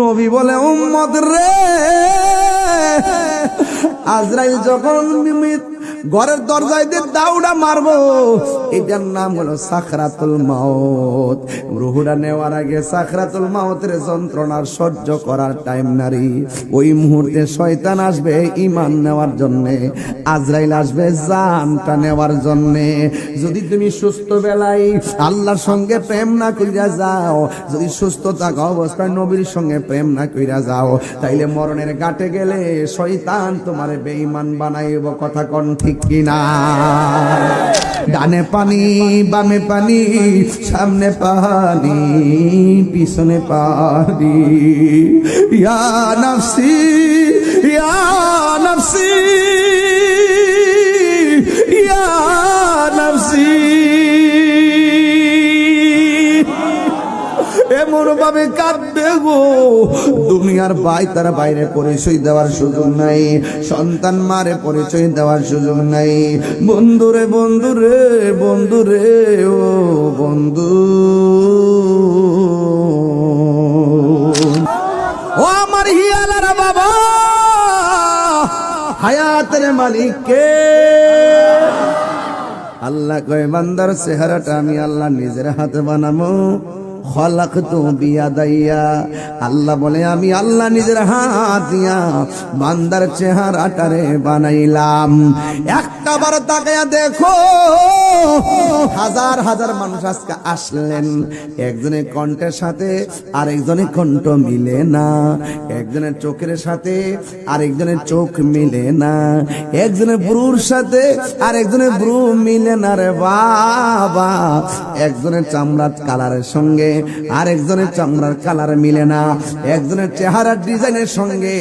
নবী বলে উম্মত রে। আজরাইল যখন ঘরের দরজায় দিয়ে দাউডা মারবো। এটার নাম হলো সাখরাতুল মাউত। রুহুরা নেওয়ার আগে সাখরাতুল মাউতের যন্ত্রণার সহ্য করার টাইম নারী। ওই মুহূর্তে শয়তান আসবে ইমান নেওয়ার জন্য, আজরাইল আসবে জানটা নেওয়ার জন্য। যদি তুমি সুস্থ বেলায় আল্লাহর সঙ্গে প্রেম না কইরা যাও, যদি সুস্থ থাকা অবস্থায় নবীর সঙ্গে প্রেম না কইরা যাও, তাইলে মরণের গাটে গেলে শয়তান তোমার বেঈমান বানাইব, কথা কোন ঠিক কিনা। ডানে পানি বামে পানি সামনে পানি পিছনে পানি। ইয়া নফসি। ভাবে কাঁদবে গো। দুনিয়ার ভাই তার বাইরে পরিচয় দেওয়ার সুযোগ নাই। সন্তান মারে পরিচয় দেওয়ার সুযোগ নাই। বন্ধুরে বন্ধুরে বন্ধুরে, ও বন্ধু। ও আমার হিয়ালারা বাবা, হায়াতের মালিক কে আল্লাহ কয়, বান্দার চেহারাটা আমি আল্লাহ নিজের হাতে বানাবো। খলাক তো বিয়া দাইয়া আল্লাহ বলে, আমি আল্লাহ নিজের হাত দিয়া বান্দার চেহারাটারে বানাইলাম। একটা বার তাকায়া দেখো, হাজার হাজার মানুষ আজকে আসলেন। একজনের কণ্ঠের সাথে আরেকজনের কণ্ঠ মিলে না। একজনের চোখের সাথে আরেকজনের চোখ মিলে না। একজনের ব্রুর সাথে আরেকজনের ব্রু মিলে না রে বাবা। একজনের চামড়ার কালারের সঙ্গে আরেকজনের চামড়ার কালার মিলে না। একজনের চেহারার ডিজাইনের সঙ্গে,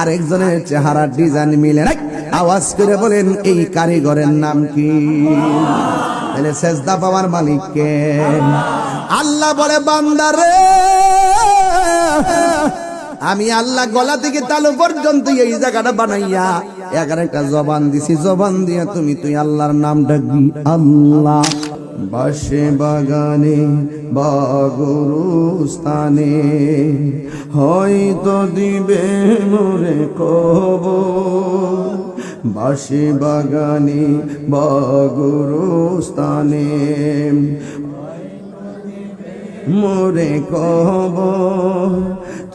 আরেকজনের চেহারার ডিজাইন মিলে না। আওয়াজ করে বলেন, এই কারিগরের নাম কি? তাহলে সেজদা পাওয়ার মালিককে আল্লাহ বলে বান্দারে আমি আল্লাহ গলা থেকে তালু পর্যন্ত এই জায়গাটা বানাইয়া এগারো একটা জবান দিছি। জবান দিয়া তুমি, তুই আল্লাহর নাম ডাকবি, আল্লাহ। বাসে বাগানে বাগুরুস্থানে হয়তো দিবে মোরে কব বাসে বাগানে বাগুরুস্থানে মোরে কব